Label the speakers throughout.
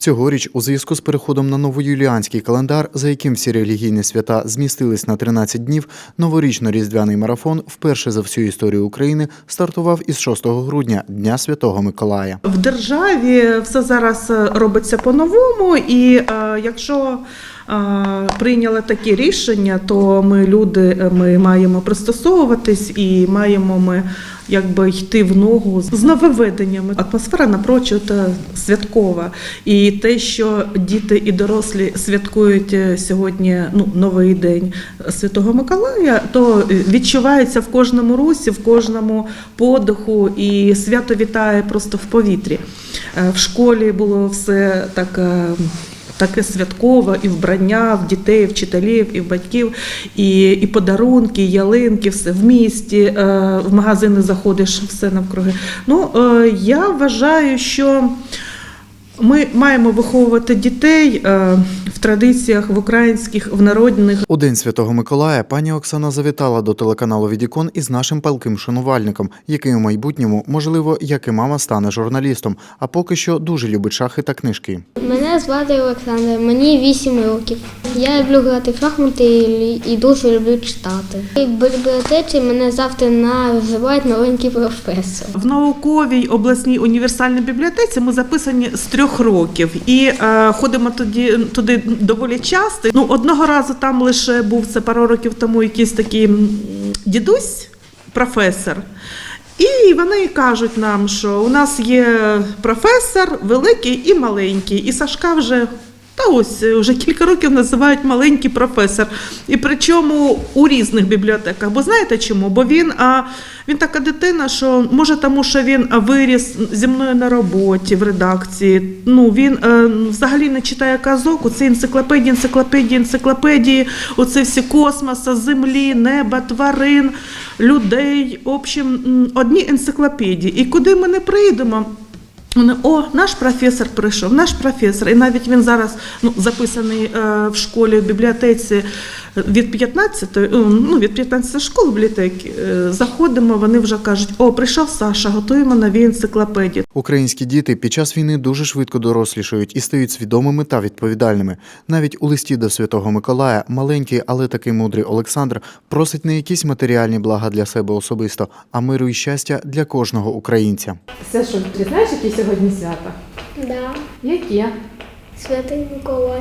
Speaker 1: Цьогоріч, у зв'язку з переходом на новоюліанський календар, за яким всі релігійні свята змістились на 13 днів, новорічно-різдвяний марафон вперше за всю історію України стартував із 6 грудня, Дня Святого Миколая.
Speaker 2: В державі все зараз е, робиться по-новому, і е, якщо прийняли такі рішення, то ми люди е, ми маємо пристосовуватись і маємо ми якби йти в ногу з нововведеннями. Атмосфера напрочуд е, святкова. І те, що діти і дорослі святкують е, сьогодні ну, новий день Святого Миколая, то відчувається в кожному русі, в кожному подиху, і свято вітає просто в повітрі. В школі було все так. Таке святкове і вбрання в дітей, вчителів, і в батьків, і, і подарунки, і ялинки, все в місті, е, в магазини заходиш, все навкруги. Ну, е, я вважаю, що ми маємо виховувати дітей е, в традиціях, в українських, в народних.
Speaker 1: У День Святого Миколая пані Оксана завітала до телеканалу Відікон із нашим палким шанувальником, який у майбутньому, можливо, як і мама, стане журналістом, а поки що дуже любить шахи та книжки.
Speaker 3: Мене звати Олександр, мені 8 років. Я люблю грати в шахмати і, і дуже люблю читати. І в бібліотеці мене завжди називають маленький професор.
Speaker 2: В науковій обласній універсальній бібліотеці ми записані з трьох років і е, ходимо тоді туди доволі часто. Ну одного разу там лише був це пару років тому якийсь такий дідусь, професор. І вони кажуть нам, що у нас є професор великий і маленький, і Сашка вже. Та ось вже кілька років називають маленький професор. І причому у різних бібліотеках. Бо знаєте чому? Бо він, а, він така дитина, що може тому, що він виріс зі мною на роботі в редакції. Ну він е, взагалі не читає казок. Оце енциклопедії, енциклопедії, енциклопедії, оце всі космоса, землі, неба, тварин, людей. В общем, одні енциклопедії. І куди ми не прийдемо. Вони, о, наш професор прийшов, наш професор. І навіть він зараз ну, записаний е, в школі в бібліотеці від 15, е, ну, від 15 школ бібліотеки. Е, заходимо, вони вже кажуть, о, прийшов Саша, готуємо нові енциклопедії.
Speaker 1: Українські діти під час війни дуже швидко дорослішають і стають свідомими та відповідальними. Навіть у листі до Святого Миколая маленький, але такий мудрий Олександр просить не якісь матеріальні блага для себе особисто, а миру і щастя для кожного українця.
Speaker 4: Це що, ти знаєш, які сьогодні свята?
Speaker 3: Да,
Speaker 4: Які?
Speaker 3: Святий Миколай.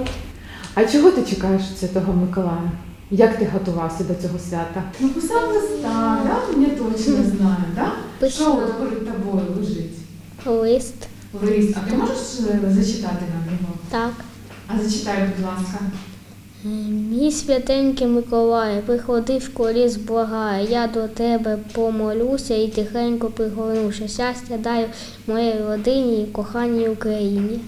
Speaker 4: А чого ти чекаєш від Святого Миколая? Як ти готувався до цього свята? Ну, писав листа, да? Я точно знаю, да? Що от перед тобою лежить?
Speaker 3: Лист.
Speaker 4: Лист. А ти можеш е, зачитати нам його?
Speaker 3: Так.
Speaker 4: А зачитай, будь ласка.
Speaker 3: Мій святенький Миколай, приходи в коліс благає, я до тебе помолюся і тихенько пригорнуся. Щастя даю моїй родині і коханій Україні.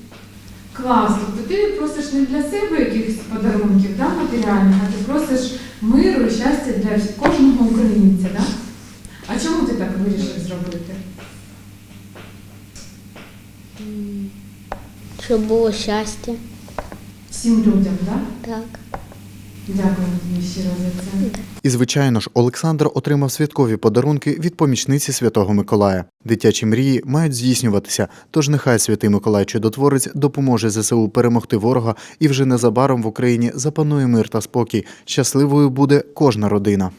Speaker 4: Клас, тобто ти просиш не для себе якихось подарунків, да, матеріальних, а ти просиш миру і щастя для кожного українця, да? А чому ти так вирішив зробити?
Speaker 3: Щоб було щастя.
Speaker 4: Всім людям, да?
Speaker 3: Так.
Speaker 4: Дякую тобі щиро за це.
Speaker 1: І, звичайно ж, Олександр отримав святкові подарунки від помічниці Святого Миколая. Дитячі мрії мають здійснюватися, тож нехай святий Миколай Чудотворець допоможе ЗСУ перемогти ворога, і вже незабаром в Україні запанує мир та спокій. Щасливою буде кожна родина.